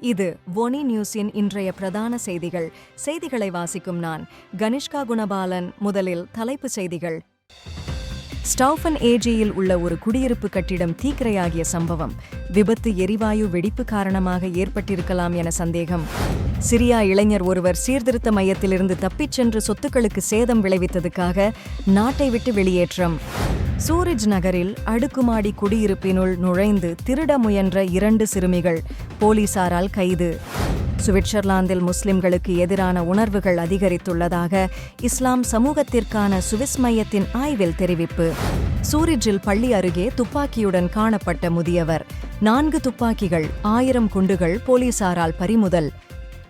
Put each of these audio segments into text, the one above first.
இது ஒனி நியூஸின் இன்றைய பிரதான செய்திகள். செய்திகளை வாசிக்கும் நான் கனிஷ்கா குணபாலன். முதலில் தலைப்புச் செய்திகள். ஸ்டவுஃபன் ஏஜியில் உள்ள ஒரு குடியிருப்பு கட்டிடம் தீக்கிரையாகிய சம்பவம். விபத்து எரிவாயு வெடிப்பு காரணமாக ஏற்பட்டிருக்கலாம் என சந்தேகம். சிரியா இளைஞர் ஒருவர் சீர்திருத்த மையத்திலிருந்து தப்பிச் சென்று சொத்துக்களுக்கு சேதம் விளைவித்ததுக்காக நாட்டை விட்டு வெளியேற்றம். சூரிஜ் நகரில் அடுக்குமாடி குடியிருப்பினுள் நுழைந்து திருட முயன்ற இரண்டு சிறுமிகள் போலீசாரால் கைது. சுவிட்சர்லாந்தில் முஸ்லிம்களுக்கு எதிரான உணர்வுகள் அதிகரித்துள்ளதாக இஸ்லாம் சமூகத்திற்கான சுவிஸ் மையத்தின் ஆய்வில் தெரிவிப்பு. சூரிஜில் பள்ளி அருகே துப்பாக்கியுடன் காணப்பட்ட முதியவர். நான்கு துப்பாக்கிகள் ஆயிரம் குண்டுகள் போலீசாரால் பறிமுதல்.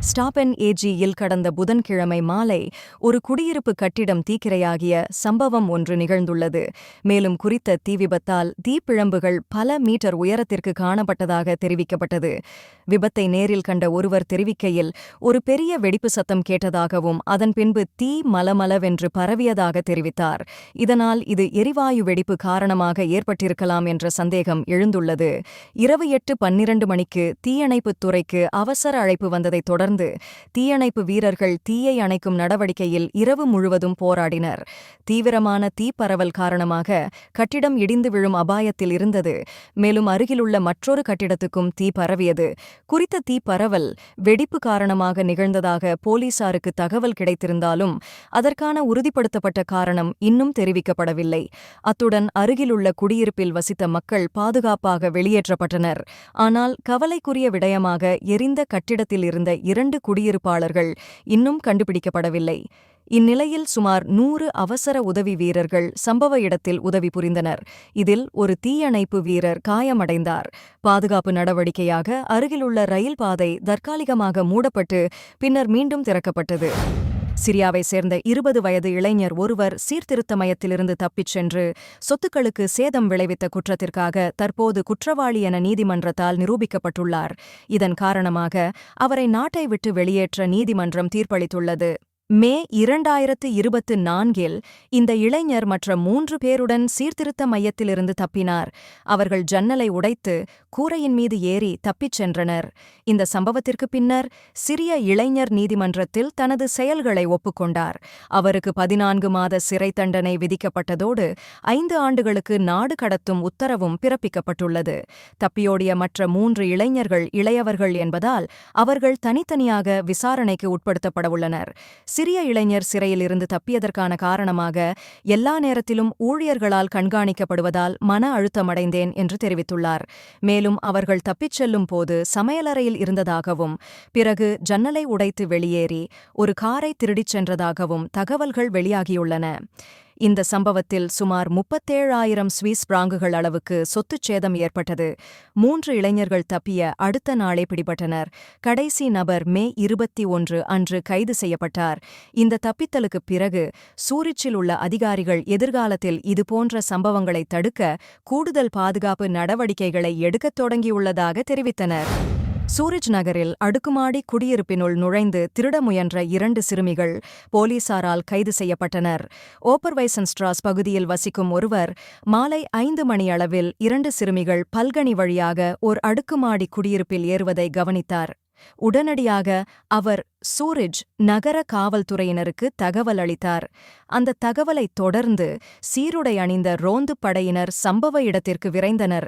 ஸ்டாபென் ஏஜியில் கடந்த புதன்கிழமை மாலை ஒரு குடியிருப்பு கட்டிடம் தீக்கிரையாகிய சம்பவம் ஒன்று நிகழ்ந்துள்ளது. மேலும் குறித்த தீ விபத்தால் தீப்பிழம்புகள் பல மீட்டர் உயரத்திற்கு காணப்பட்டதாக தெரிவிக்கப்பட்டது. விபத்தை நேரில் கண்ட ஒருவர் தெரிவிக்கையில் ஒரு பெரிய வெடிப்பு சத்தம் கேட்டதாகவும் அதன் பின்பு தீ மலமளவென்று பரவியதாக தெரிவித்தார். இதனால் இது எரிவாயு வெடிப்பு காரணமாக ஏற்பட்டிருக்கலாம் என்ற சந்தேகம் எழுந்துள்ளது. இரவு எட்டு பன்னிரண்டு மணிக்கு தீயணைப்புத் துறைக்கு அவசர அழைப்பு வந்ததைத் தொடர்ந்து தொடர்ந்து தீயணைப்பு வீரர்கள் தீயை அணைக்கும் நடவடிக்கையில் இரவு முழுவதும் போராடினர். தீவிரமான தீப்பரவல் காரணமாக கட்டிடம் இடிந்து விழும் அபாயத்தில் இருந்தது. மேலும் அருகிலுள்ள மற்றொரு கட்டிடத்துக்கும் தீ பரவியது. குறித்த தீ பரவல் வெடிப்பு காரணமாக நிகழ்ந்ததாக போலீசாருக்கு தகவல் கிடைத்திருந்தாலும் அதற்கான உறுதிப்படுத்தப்பட்ட காரணம் இன்னும் தெரிவிக்கப்படவில்லை. அத்துடன் அருகிலுள்ள குடியிருப்பில் வசித்த மக்கள் பாதுகாப்பாக வெளியேற்றப்பட்டனர். ஆனால் கவலைக்குரிய விடயமாக எரிந்த கட்டிடத்தில் இருந்த இரண்டு குடியிருப்பாளர்கள் இன்னும் கண்டுபிடிக்கப்படவில்லை. இந்நிலையில் சுமார் நூறு அவசர உதவி வீரர்கள் சம்பவ இடத்தில் உதவி புரிந்தனர். இதில் ஒரு தீயணைப்பு வீரர் காயமடைந்தார். பாதுகாப்பு நடவடிக்கையாக அருகிலுள்ள ரயில் பாதை தற்காலிகமாக மூடப்பட்டு பின்னர் மீண்டும் திறக்கப்பட்டது. சிரியாவை சேர்ந்த இருபது வயது இளைஞர் ஒருவர் சீர்திருத்த மையத்திலிருந்து தப்பிச் சென்று சொத்துக்களுக்கு சேதம் விளைவித்த குற்றத்திற்காக தற்போது குற்றவாளி என நீதிமன்றத்தால் நிரூபிக்கப்பட்டுள்ளார். இதன் காரணமாக அவரை நாட்டை விட்டு வெளியேற்ற நீதிமன்றம் தீர்ப்பளித்துள்ளது. மே இரண்டாயிரத்து இருபத்து நான்கில் இந்த இளைஞர் மற்ற மூன்று பேருடன் சீர்திருத்த மையத்திலிருந்து தப்பினார். அவர்கள் ஜன்னலை உடைத்து கூரையின் மீது ஏறி தப்பிச் சென்றனர். இந்த சம்பவத்திற்கு பின்னர் சிறிய இளைஞர் நீதிமன்றத்தில் தனது செயல்களை ஒப்புக்கொண்டார். அவருக்கு பதினான்கு மாத சிறை தண்டனை விதிக்கப்பட்டதோடு ஐந்து ஆண்டுகளுக்கு நாடு கடத்தும் உத்தரவும் பிறப்பிக்கப்பட்டுள்ளது. தப்பியோடிய மற்ற மூன்று இளைஞர்கள் இளையவர்கள் என்பதால் அவர்கள் தனித்தனியாக விசாரணைக்கு உட்படுத்தப்படவுள்ளனர். சிறிய இளைஞர் சிறையில் இருந்து தப்பியதற்கான காரணமாக எல்லா நேரத்திலும் ஊழியர்களால் கண்காணிக்கப்படுவதால் மன அழுத்தமடைந்தேன் என்று தெரிவித்துள்ளார். மேலும் அவர்கள் தப்பிச் செல்லும் போது சமையலறையில் இருந்ததாகவும் பிறகு ஜன்னலை உடைத்து வெளியேறி ஒரு காரை திருடிச் சென்றதாகவும் தகவல்கள் வெளியாகியுள்ளன. இந்த சம்பவத்தில் சுமார் முப்பத்தேழாயிரம் ஸ்வீஸ் பிராங்குகள் அளவுக்கு சொத்துச் சேதம் ஏற்பட்டது. மூன்று இளைஞர்கள் தப்பிய அடுத்த நாளே பிடிபட்டனர். கடைசி நபர் மே இருபத்தி ஒன்று அன்று கைது செய்யப்பட்டார். இந்த தப்பித்தலுக்குப் பிறகு சூரிச்சில் உள்ள அதிகாரிகள் எதிர்காலத்தில் இதுபோன்ற சம்பவங்களை தடுக்க கூடுதல் பாதுகாப்பு நடவடிக்கைகளை எடுக்கத் தொடங்கியுள்ளதாக தெரிவித்தனர். சூரஜ் நகரில் அடுக்குமாடி குடியிருப்பினுள் நுழைந்து திருட முயன்ற இரண்டு சிறுமிகள் போலீசாரால் கைது செய்யப்பட்டனர். ஓப்பர்வைசன்ஸ்ட்ராஸ் பகுதியில் வசிக்கும் ஒருவர் மாலை ஐந்து மணியளவில் இரண்டு சிறுமிகள் பல்கனி வழியாக ஓர் அடுக்குமாடி குடியிருப்பில் ஏறுவதை கவனித்தார். உடனடியாக அவர் சூரிஜ் நகர காவல்துறையினருக்கு தகவல் அளித்தார். அந்த தகவலைத் தொடர்ந்து சீருடை அணிந்த ரோந்து படையினர் சம்பவ இடத்திற்கு விரைந்தனர்.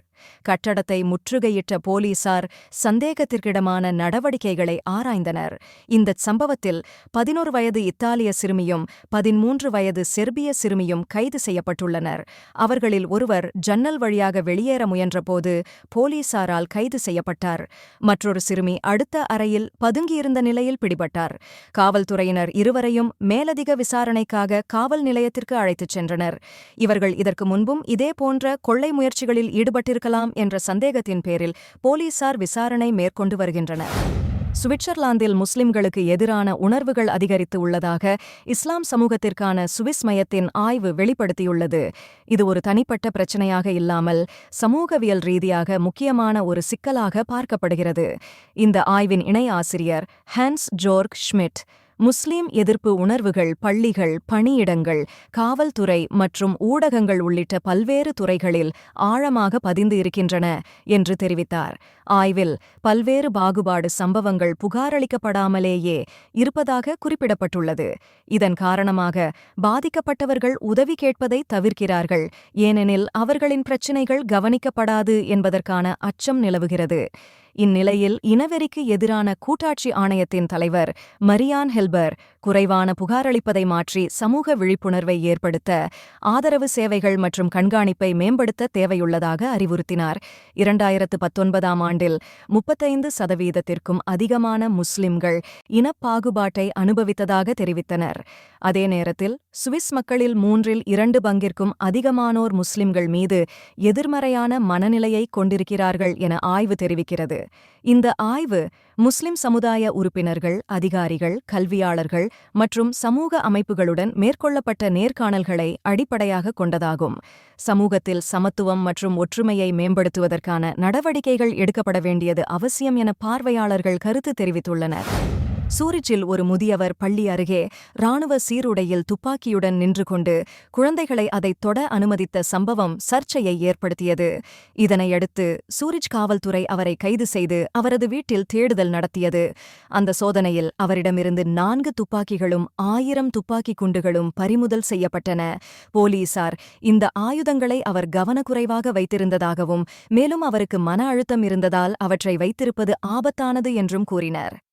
கட்டடத்தை முற்றுகையிட்ட போலீசார் சந்தேகத்திற்கிடமான நடவடிக்கைகளை ஆராய்ந்தனர். இந்த சம்பவத்தில் பதினோரு வயது இத்தாலிய சிறுமியும் பதிமூன்று வயது செர்பிய சிறுமியும் கைது செய்யப்பட்டுள்ளனர். அவர்களில் ஒருவர் ஜன்னல் வழியாக வெளியேற முயன்றபோது போலீசாரால் கைது செய்யப்பட்டார். மற்றொரு சிறுமி அடுத்த அறையில் பதுங்கியிருந்த நிலையில் பிடிபட்டார். காவல்துறையினர் இருவரையும் மேலதிக விசாரணைக்காக காவல் நிலையத்திற்கு அழைத்துச் சென்றனர். இவர்கள் இதற்கு முன்பும் இதேபோன்ற கொள்ளை முயற்சிகளில் ஈடுபட்டிருக்கலாம் என்ற சந்தேகத்தின் பேரில் போலீசார் விசாரணை மேற்கொண்டு வருகின்றனர். சுவிட்சர்லாந்தில் முஸ்லிம்களுக்கு எதிரான உணர்வுகள் அதிகரித்து உள்ளதாக இஸ்லாம் சமூகத்திற்கான சுவிஸ் மையத்தின் ஆய்வு வெளிப்படுத்தியுள்ளது. இது ஒரு தனிப்பட்ட பிரச்சனையாக இல்லாமல் சமூகவியல் ரீதியாக முக்கியமான ஒரு சிக்கலாக பார்க்கப்படுகிறது. இந்த ஆய்வின் இணை ஆசிரியர் ஹான்ஸ் ஜோர்க் ஷ்மிட் முஸ்லீம் எதிர்ப்பு உணர்வுகள் பள்ளிகள் பணியிடங்கள் காவல்துறை மற்றும் ஊடகங்கள் உள்ளிட்ட பல்வேறு துறைகளில் ஆழமாக பதிந்து இருக்கின்றன என்று தெரிவித்தார். ஆய்வில் பல்வேறு பாகுபாடு சம்பவங்கள் புகாரளிக்கப்படாமலேயே இருப்பதாக குறிப்பிடப்பட்டுள்ளது. இதன் காரணமாக பாதிக்கப்பட்டவர்கள் உதவி கேட்பதை தவிர்க்கிறார்கள். ஏனெனில் அவர்களின் பிரச்சினைகள் கவனிக்கப்படாது என்பதற்கான அச்சம் நிலவுகிறது. இந்நிலையில் இனவெறிக்கு எதிரான கூட்டாட்சி ஆணையத்தின் தலைவர் மரியான் ஹெல்பர் குறைவான புகாரளிப்பதை மாற்றி சமூக விழிப்புணர்வை ஏற்படுத்த ஆதரவு சேவைகள் மற்றும் கண்காணிப்பை மேம்படுத்த தேவையுள்ளதாக அறிவுறுத்தினார். இரண்டாயிரத்து பத்தொன்பதாம் ஆண்டில் முப்பத்தைந்து சதவீதத்திற்கும் அதிகமான முஸ்லிம்கள் இனப்பாகுபாட்டை அனுபவித்ததாக தெரிவித்தனர். அதே நேரத்தில் சுவிஸ் மக்களில் மூன்றில் இரண்டு பங்கிற்கும் அதிகமானோர் முஸ்லிம்கள் மீது எதிர்மறையான மனநிலையை கொண்டிருக்கிறார்கள் என ஆய்வு தெரிவிக்கிறது. இந்த ஆய்வு முஸ்லிம் சமுதாய உறுப்பினர்கள் அதிகாரிகள் கல்வியாளர்கள் மற்றும் சமூக அமைப்புகளுடன் மேற்கொள்ளப்பட்ட நேர்காணல்களை அடிப்படையாக கொண்டதாகும். சமூகத்தில் சமத்துவம் மற்றும் ஒற்றுமையை மேம்படுத்துவதற்கான நடவடிக்கைகள் எடுக்கப்பட வேண்டியது அவசியம் என பார்வையாளர்கள் கருத்து தெரிவித்துள்ளனர். சூரிச்சில் ஒரு முதியவர் பள்ளி அருகே ராணுவ சீருடையில் துப்பாக்கியுடன் நின்று கொண்டு குழந்தைகளை அதைத் தொட அனுமதித்த சம்பவம் சர்ச்சையை ஏற்படுத்தியது. இதனையடுத்து சூரிச் காவல்துறை அவரை கைது செய்து அவரது வீட்டில் தேடுதல் நடத்தியது. அந்த சோதனையில் அவரிடமிருந்து நான்கு துப்பாக்கிகளும் ஆயிரம் துப்பாக்கி குண்டுகளும் பறிமுதல் செய்யப்பட்டன. போலீசார் இந்த ஆயுதங்களை அவர் கவனக்குறைவாக வைத்திருந்ததாகவும் மேலும் அவருக்கு மன அழுத்தம் இருந்ததால் அவற்றை வைத்திருப்பது ஆபத்தானது என்றும் கூறினர்.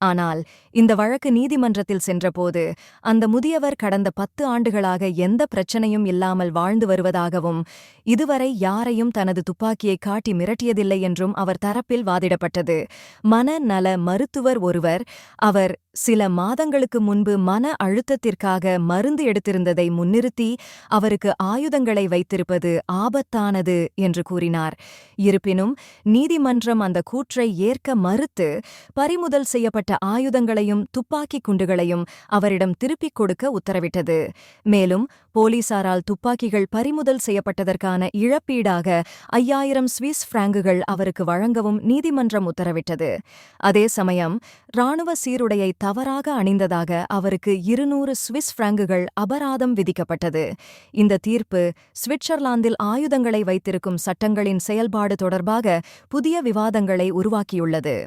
ஆனால் இந்த வழக்கு நீதிமன்றத்தில் சென்றபோது அந்த முதியவர் கடந்த பத்து ஆண்டுகளாக எந்த பிரச்சனையும் இல்லாமல் வாழ்ந்து வருவதாகவும் இதுவரை யாரையும் தனது துப்பாக்கியை காட்டி மிரட்டியதில்லை என்றும் அவர் தரப்பில் வாதிடப்பட்டது. மன நல மருத்துவர் ஒருவர் அவர் சில மாதங்களுக்கு முன்பு மன அழுத்தத்திற்காக மருந்து எடுத்திருந்ததை முன்னிறுத்தி அவருக்கு ஆயுதங்களை வைத்திருப்பது ஆபத்தானது என்று கூறினார். இருப்பினும் நீதிமன்றம் அந்த கூற்றை ஏற்க மறுத்து பறிமுதல் செய்யப்பட்ட ஆயுதங்களையும் துப்பாக்கிக் குண்டுகளையும் அவரிடம் திருப்பிக் கொடுக்க உத்தரவிட்டது. மேலும் போலீசாரால் துப்பாக்கிகள் பறிமுதல் செய்யப்பட்டதற்கான இழப்பீடாக ஐயாயிரம் சுவிஸ் பிராங்குகள் அவருக்கு வழங்கவும் நீதிமன்றம் உத்தரவிட்டது. அதே சமயம் ராணுவ சீருடையை தவறாக அணிந்ததாக அவருக்கு இருநூறு சுவிஸ் பிராங்குகள் அபராதம் விதிக்கப்பட்டது. இந்த தீர்ப்பு சுவிட்சர்லாந்தில் ஆயுதங்களை வைத்திருக்கும் சட்டங்களின் செயல்பாடு தொடர்பாக புதிய விவாதங்களை உருவாக்கியுள்ளது.